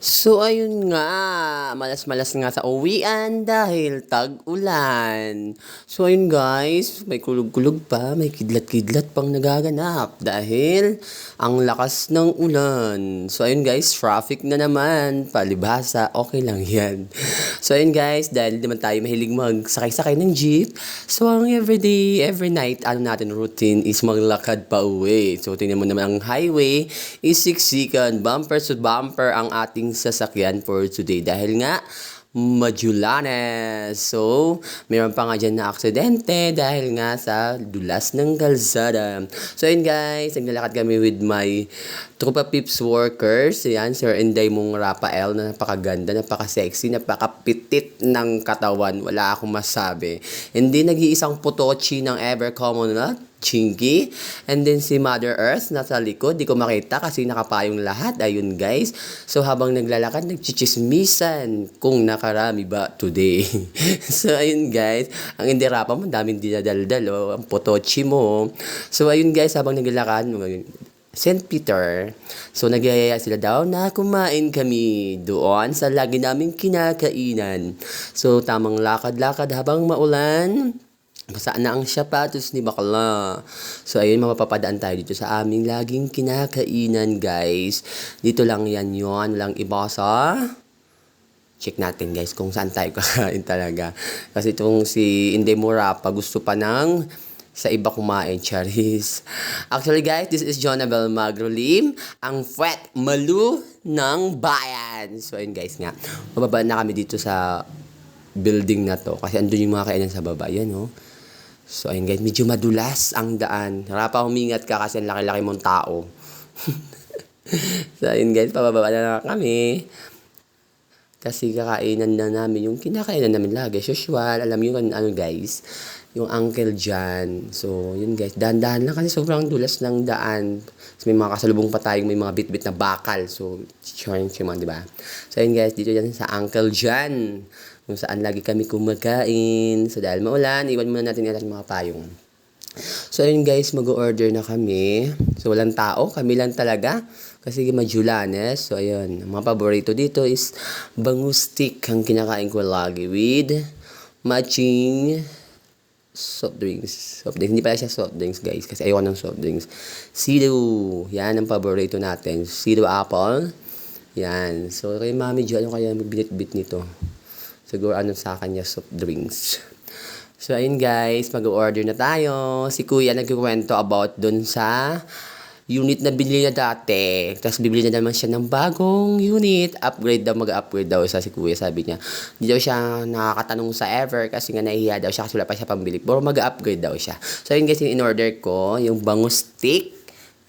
So ayun nga, malas-malas nga sa uwian dahil tag-ulan. So ayun guys, may kulog-kulog pa, may kidlat-kidlat pang nagaganap dahil ang lakas ng ulan. So ayun guys, traffic na naman, palibhasa, okay lang yan. So ayun guys, dahil di man tayo mahilig magsakay-sakay ng jeep, so ang everyday, every night, ano natin routine is maglakad pa uwi. So tingnan mo naman ang highway is siksikan, bumper to bumper ang ating sasakyan for today dahil nga Majulanes. So, meron pa nga dyan na aksidente dahil nga sa dulas ng kalsada. So, yun guys, naglalakad kami with my Trupa Pips workers. Yan, Sir Inday mong Rafael na napakaganda, napaka-sexy, napakapitit ng katawan. Wala akong masabi. Hindi nag-iisang putochi ng ever common na Chinky. And then si Mother Earth nasa likod. Di ko makita kasi nakapayong lahat. Ayun guys. So habang naglalakad, nagchichismisan kung nakarami ba today. so ayun guys. Ang indirapa mo, daming dinadaldal. Oh. Ang potochi mo. So ayun guys, habang naglalakad, St. Peter. So, nagyayaya sila daw na kumain kami doon sa lagi naming kinakainan. So, tamang lakad-lakad habang maulan. Basa na ang sapatos ni bakla. So, ayun, mapapapadaan tayo dito sa aming laging kinakainan, guys. Dito lang yan yon Walang iba sa... Check natin, guys, kung saan tayo kakain talaga. Kasi itong si Inde Murapa, gusto pa ng sa iba kumain, Charis. Actually, guys, this is Jonabel Magrolim, ang Fwet Malu ng bayan. So, ayun, guys, nga. Mababa na kami dito sa building na to. Kasi andun yung mga kainan sa baba. Yan, oh. So, ayun guys, medyo madulas ang daan. Harap pa humingat ka kasi ang laki-laki mong tao. so, ayun guys, pababa na lang kami. Kasi kakainan na namin yung kinakainan namin lagi. Usual, alam yun ano guys, yung uncle dyan. So, yun guys, dahan-dahan lang kasi sobrang dulas ng daan. So, may mga kasalubong pa tayong may mga bit-bit na bakal. So, chicharin siya di ba? So, yun guys, dito yan sa uncle dyan. Kung saan lagi kami kumakain. So, dahil maulan, iwan muna natin yung mga payong. So, ayun guys, mag-order na kami. So, walang tao. Kami lang talaga. Kasi majulanes. So, ayun. Ang mga paborito dito is bangus stick ang kinakain ko lagi with matching soft drinks. Soft drinks. Hindi pala siya soft drinks, guys. Kasi ayoko ng soft drinks. Sido. Yan ang paborito natin. Sido apple. Yan. So, kay Mami Jo, ano kaya binit-bit nito? Siguro ano sa kanya soft drinks. So, ayun guys, mag-order na tayo. Si Kuya nagkikwento about dun sa unit na binili na dati. Tapos bibili na naman siya ng bagong unit. Upgrade daw, mag-upgrade daw sa si Kuya. Sabi niya, hindi daw siya nakakatanong sa ever kasi nga nahihiya daw siya kasi wala pa siya pambili. Pero mag-upgrade daw siya. So, ayun guys, in-order ko, yung bangus stick.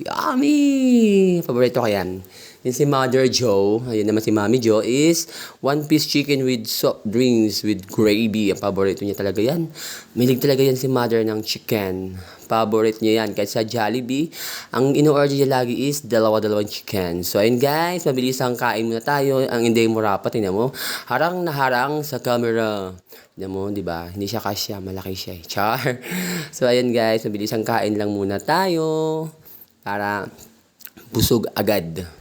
Yummy! Paborito ko yan. Yung si Mother Joe, ayun naman si Mami Joe, is one piece chicken with soft drinks with gravy. Ang paborito niya talaga yan. Milig talaga yan si Mother ng chicken. Paborito niya yan. Kahit sa Jollibee, ang ino-order niya lagi is dalawa-dalawang chicken. So, ayun guys, mabilis ang kain muna tayo. Ang hindi mo rapat, tingnan mo. Harang na harang sa camera. Tingnan mo, di ba? Hindi siya kasya, malaki siya. eh. Char. So, ayun guys, mabilis ang kain lang muna tayo. Para busog agad.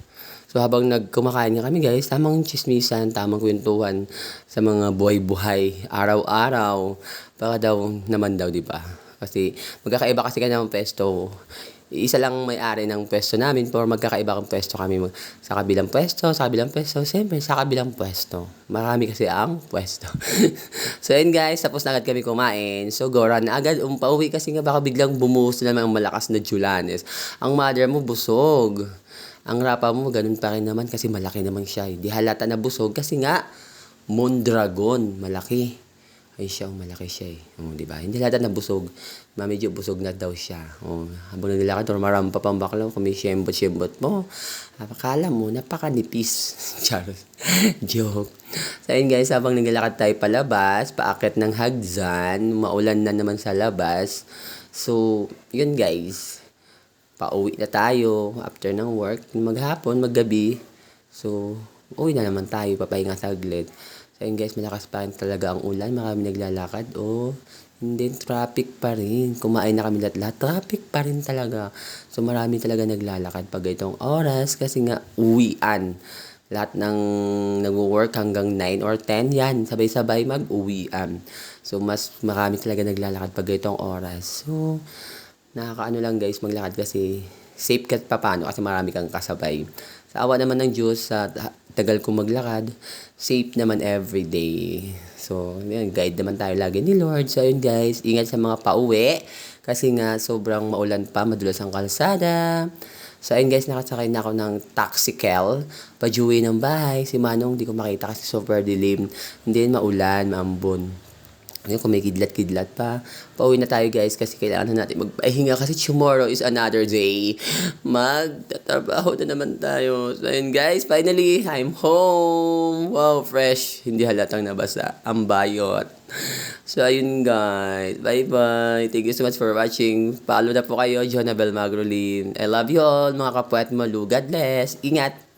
So habang nagkumakain nga kami guys, tamang chismisan, tamang kwentuhan sa mga buhay-buhay, araw-araw. Baka daw naman daw, di ba? Kasi magkakaiba kasi kanya ng pesto. Isa lang may-ari ng pwesto namin pero magkakaiba ng pwesto kami sa kabilang pwesto, sa kabilang pwesto, siyempre sa kabilang pwesto. Marami kasi ang pwesto. so yun guys, tapos na agad kami kumain. So gora na agad um, kasi nga baka biglang bumuhos na naman ang malakas na julanes. Ang mother mo busog. Ang rapa mo, ganun pa rin naman kasi malaki naman siya. eh. Di halata na busog kasi nga, Mondragon, malaki. Ay siya, oh, malaki siya eh. Oh, di ba? Hindi halata na busog. Ma, medyo busog na daw siya. Oh, habang naglalakad, or marampa pang baklaw, kung may siyembot-siyembot mo, akala mo, napakanipis. Charot. Joke. So, yun guys, habang naglalakad tayo palabas, paakit ng hagzan, maulan na naman sa labas. So, yun guys, pauwi na tayo after ng work, maghapon, maggabi. So, uwi na naman tayo, papahinga saglit. So, yun guys, malakas pa rin talaga ang ulan, marami naglalakad. Oh, hindi, traffic pa rin. Kumain na kami lahat-lahat, traffic pa rin talaga. So, marami talaga naglalakad pag itong oras kasi nga uwian. lahat ng nagwo-work hanggang 9 or 10, yan, sabay-sabay mag-uwian. So, mas marami talaga naglalakad pag itong oras. So, nakakaano lang guys, maglakad kasi safe ka pa paano kasi marami kang kasabay. Sa awa naman ng Diyos, sa ta- tagal kong maglakad, safe naman everyday. So, yun, guide naman tayo lagi ni Lord. So, yun guys, ingat sa mga pauwi. Kasi nga, sobrang maulan pa, madulas ang kalsada. So, ayun guys, nakasakay na ako ng taxical. Pajuwi ng bahay. Si Manong, di ko makita kasi super dilim. Hindi maulan, maambon. Ayun, kung may kidlat-kidlat pa. Pauwi na tayo guys kasi kailangan na natin magpahinga kasi tomorrow is another day. Magtatrabaho na naman tayo. So ayun guys, finally, I'm home. Wow, fresh. Hindi halatang nabasa. Ang bayot. So ayun guys, bye-bye. Thank you so much for watching. Follow na po kayo, Jonabel Magrolin. I love you all, mga kapwet mo. God bless. Ingat!